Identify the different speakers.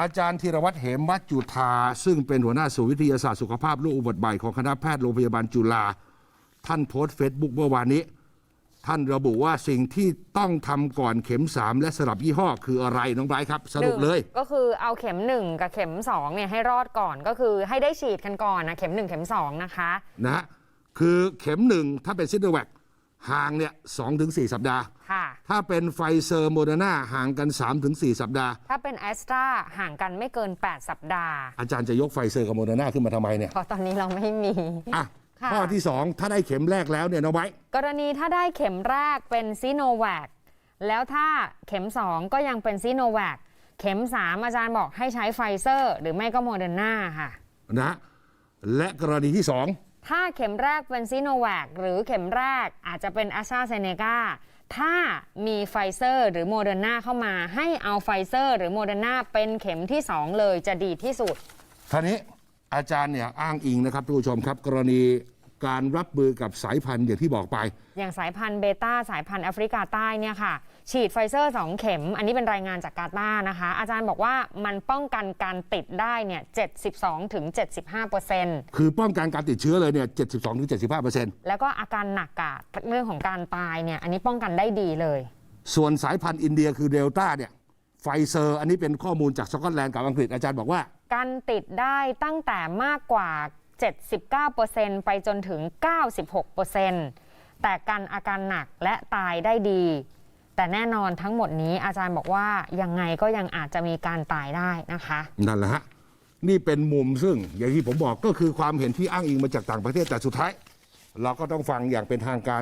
Speaker 1: อาจารย์ธีรวัตรเหมมัจจุธาซึ่งเป็นหัวหน้าศูนย์วิทยาศาสตร์สุขภาพโรคอุบัติใหม่ของคณะแพทย์โรงพยาบาลจุฬาท่านโพสต์เฟซบุ๊กเมื่อวานนี้ ท่านระบุว่าสิ่งที่ต้องทำก่อนเข็ม 3 และสลับยี่ห้อคืออะไรน้องไบรท์ครับ สรุปเลย
Speaker 2: หนึ่งก็คือเอาเข็ม 1 กับเข็ม2เนี่ยให้รอดก่อนก็คือให้ได้ฉีดกันก่อนนะเข็ม 1 เข็ม 2 นะคะ
Speaker 1: นะฮะคือเข็มหนึ่งถ้าเป็นซิโนแวคห่างเนี่ยสองถึงสี่สัปดาห์
Speaker 2: ค่ะ
Speaker 1: ถ้าเป็นไฟเซอร์โมเดอร์นาห่างกัน 3-4 สัปดาห์
Speaker 2: ถ้าเป็นแอสตราห่างกันไม่เกิน 8 สัปดาห์
Speaker 1: อาจารย์จะยกไฟเซอร์กับโมเดอร์นาขึ้นมาทำไมเนี่ย
Speaker 2: เพราะตอนนี้เราไม่มี
Speaker 1: อะ
Speaker 2: ค่ะ
Speaker 1: ข้อที่ 2 ถ้าได้เข็มแรกแล้วเนี่ยน้องไบรท์
Speaker 2: กรณีถ้าได้เข็มแรกเป็นซีโนแวคแล้วถ้าเข็ม 2 ก็ยังเป็นซีโนแวคเข็ม 3 อาจารย์บอกให้ใช้ไฟเซอร์ หรือไม่ก็โมเดอร์นาค่ะ
Speaker 1: นะฮะและกรณีที่ 2
Speaker 2: ถ้าเข็มแรกเป็นซีโนแวคหรือเข็มแรกอาจจะเป็นแอสตราเซเนกาถ้ามีไฟเซอร์หรือโมเดอร์นาเข้ามา ให้เอาไฟเซอร์ หรือโมเดอร์นาเป็นเข็มที่ 2 เลยจะดีที่สุด
Speaker 1: ท่านี้อาจารย์เนี่ยอ้างอิงนะครับท่านผู้ชมครับกรณี การรับมือกับสายพันธุ์อย่างที่บอกไป
Speaker 2: อย่างสายพันธุ์เบต้าสายพันธุ์แอฟริกาใต้เนี่ยค่ะ ฉีดไฟเซอร์ 2 เข็ม อันนี้เป็นรายงานจากกาตาร์นะคะ อาจารย์บอกว่ามันป้องกันการติดได้เนี่ย72ถึง75เปอร์เซ็นต์
Speaker 1: คือป้องกันการติดเชื้อเลยเนี่ย72-75เปอร์เซ็นต์
Speaker 2: แล้วก็อาการหนักอะเรื่องของการตายเนี่ยอันนี้ป้องกันได้ดีเลย
Speaker 1: ส่วนสายพันธุ์อินเดียคือเดลต้าเนี่ยไฟเซอร์ อันนี้เป็นข้อมูลจากสกอตแลนด์กับอังกฤษอาจารย์บอกว่า
Speaker 2: กันติดได้ตั้งแต่มากกว่า 79%ไปจนถึง 96%แต่กันอาการหนักและตายได้ดี แต่แน่นอนทั้งหมดนี้อาจารย์บอกว่ายังไงก็ยังอาจจะมีการตายได้นะคะ
Speaker 1: นั่นแหละฮะ นี่เป็นมุมซึ่งอย่างที่ผมบอกก็คือความเห็นที่อ้างอิงมาจากต่างประเทศแต่สุดท้าย เราก็ต้องฟังอย่างเป็นทางการ